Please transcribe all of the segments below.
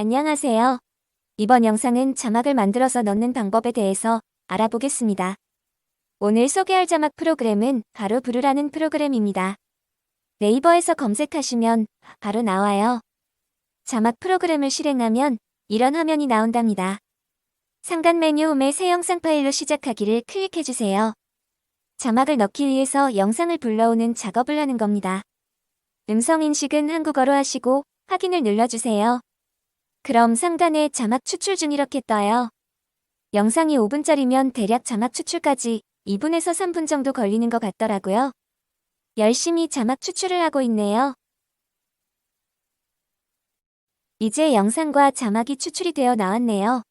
안녕하세요. 이번 영상은 자막을 만들어서 넣는 방법에 대해서 알아보겠습니다. 오늘 소개할 자막 프로그램은 바로 브루라는 프로그램입니다. 네이버에서 검색하시면 바로 나와요. 자막 프로그램을 실행하면 이런 화면이 나온답니다. 상단 메뉴 홈의 새 영상 파일로 시작하기를 클릭해주세요. 자막을 넣기 위해서 영상을 불러오는 작업을 하는 겁니다. 음성 인식은 한국어로 하시고 확인을 눌러주세요. 그럼 상단에 자막 추출 중 이렇게 떠요. 영상이 5분짜리면 대략 자막 추출까지 2분에서 3분 정도 걸리는 것 같더라고요. 열심히 자막 추출을 하고 있네요. 이제 영상과 자막이 추출이 되어 나왔네요.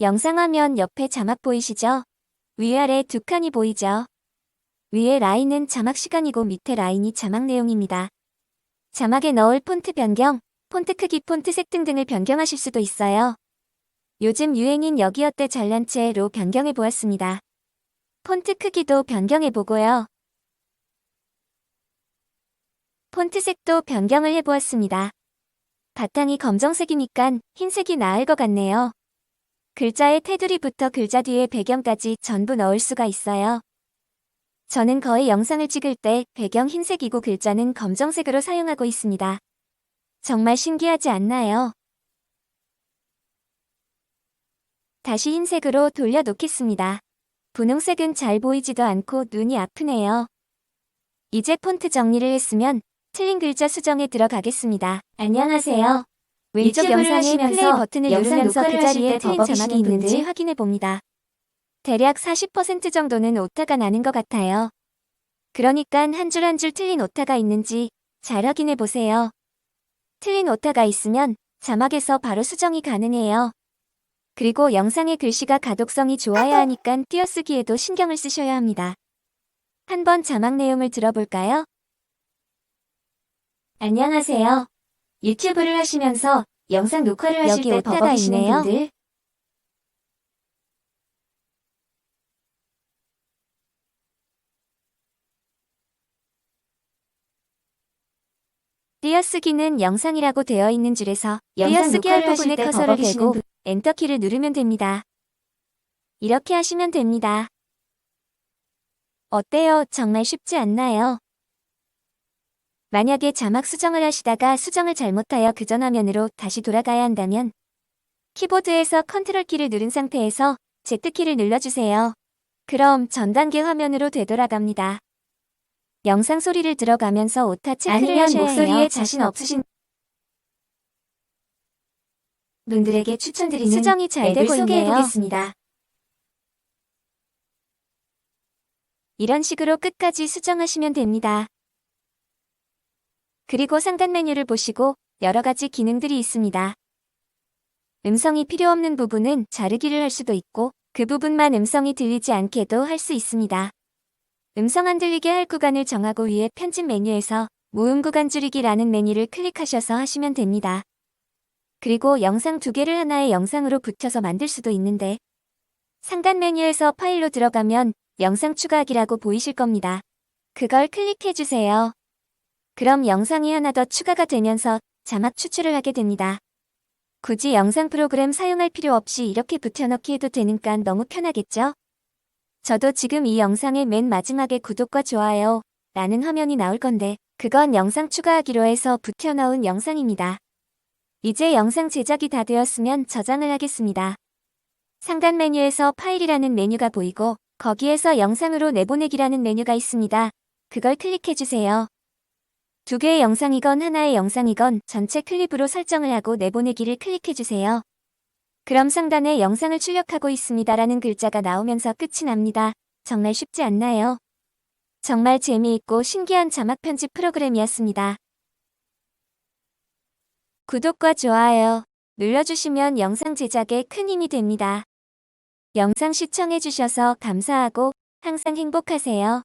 영상 화면 옆에 자막 보이시죠? 위아래 두 칸이 보이죠? 위에 라인은 자막 시간이고 밑에 라인이 자막 내용입니다. 자막에 넣을 폰트 변경, 폰트 크기, 폰트 색 등등을 변경하실 수도 있어요. 요즘 유행인 여기 어때 잘난 채로 변경해 보았습니다. 폰트 크기도 변경해 보고요. 폰트 색도 변경을 해 보았습니다. 바탕이 검정색이니까 흰색이 나을 것 같네요. 글자의 테두리부터 글자 뒤에 배경까지 전부 넣을 수가 있어요. 저는 거의 영상을 찍을 때 배경 흰색이고 글자는 검정색으로 사용하고 있습니다. 정말 신기하지 않나요? 다시 흰색으로 돌려놓겠습니다. 분홍색은 잘 보이지도 않고 눈이 아프네요. 이제 폰트 정리를 했으면 틀린 글자 수정에 들어가겠습니다. 안녕하세요. 왼쪽 하시면서 플레이 버튼을 누르면서 그 자리에 때 틀린 자막이 있는지? 확인해 봅니다. 대략 40% 정도는 오타가 나는 것 같아요. 그러니까 한 줄 한줄 틀린 오타가 있는지 잘 확인해 보세요. 틀린 오타가 있으면 자막에서 바로 수정이 가능해요. 그리고 영상의 글씨가 가독성이 좋아야 하니까 띄어쓰기에도 신경을 쓰셔야 합니다. 한번 자막 내용을 들어볼까요? 안녕하세요. 유튜브를 하시면서 영상 녹화를 하실 여기 때 오타가 버벅이시는 있네요. 분들 띄어쓰기는 영상이라고 되어 있는 줄에서 띄어쓰기 할 부분에 때 커서를 대고 분- 엔터키를 누르면 됩니다. 이렇게 하시면 됩니다. 어때요? 정말 쉽지 않나요? 만약에 자막 수정을 하시다가 수정을 잘못하여 그전 화면으로 다시 돌아가야 한다면 키보드에서 컨트롤 키를 누른 상태에서 Z키를 눌러주세요. 그럼 전 단계 화면으로 되돌아갑니다. 영상 소리를 들어가면서 오타 체크를 하셔야 목소리에 해요. 자신 없으신 분들에게 추천드리는 수정이 잘 되고 소개해 있네요. 보겠습니다. 이런 식으로 끝까지 수정하시면 됩니다. 그리고 상단 메뉴를 보시고 여러 가지 기능들이 있습니다. 음성이 필요 없는 부분은 자르기를 할 수도 있고 그 부분만 음성이 들리지 않게도 할 수 있습니다. 음성 안 들리게 할 구간을 정하고 위에 편집 메뉴에서 무음 구간 줄이기라는 메뉴를 클릭하셔서 하시면 됩니다. 그리고 영상 두 개를 하나의 영상으로 붙여서 만들 수도 있는데 상단 메뉴에서 파일로 들어가면 영상 추가하기라고 보이실 겁니다. 그걸 클릭해주세요. 그럼 영상이 하나 더 추가가 되면서 자막 추출을 하게 됩니다. 굳이 영상 프로그램 사용할 필요 없이 이렇게 붙여넣기 해도 되니까 너무 편하겠죠? 저도 지금 이 영상의 맨 마지막에 구독과 좋아요 라는 화면이 나올 건데 그건 영상 추가하기로 해서 붙여넣은 영상입니다. 이제 영상 제작이 다 되었으면 저장을 하겠습니다. 상단 메뉴에서 파일이라는 메뉴가 보이고 거기에서 영상으로 내보내기라는 메뉴가 있습니다. 그걸 클릭해주세요. 두 개의 영상이건 하나의 영상이건 전체 클립으로 설정을 하고 내보내기를 클릭해주세요. 그럼 상단에 영상을 출력하고 있습니다라는 글자가 나오면서 끝이 납니다. 정말 쉽지 않나요? 정말 재미있고 신기한 자막 편집 프로그램이었습니다. 구독과 좋아요 눌러주시면 영상 제작에 큰 힘이 됩니다. 영상 시청해주셔서 감사하고 항상 행복하세요.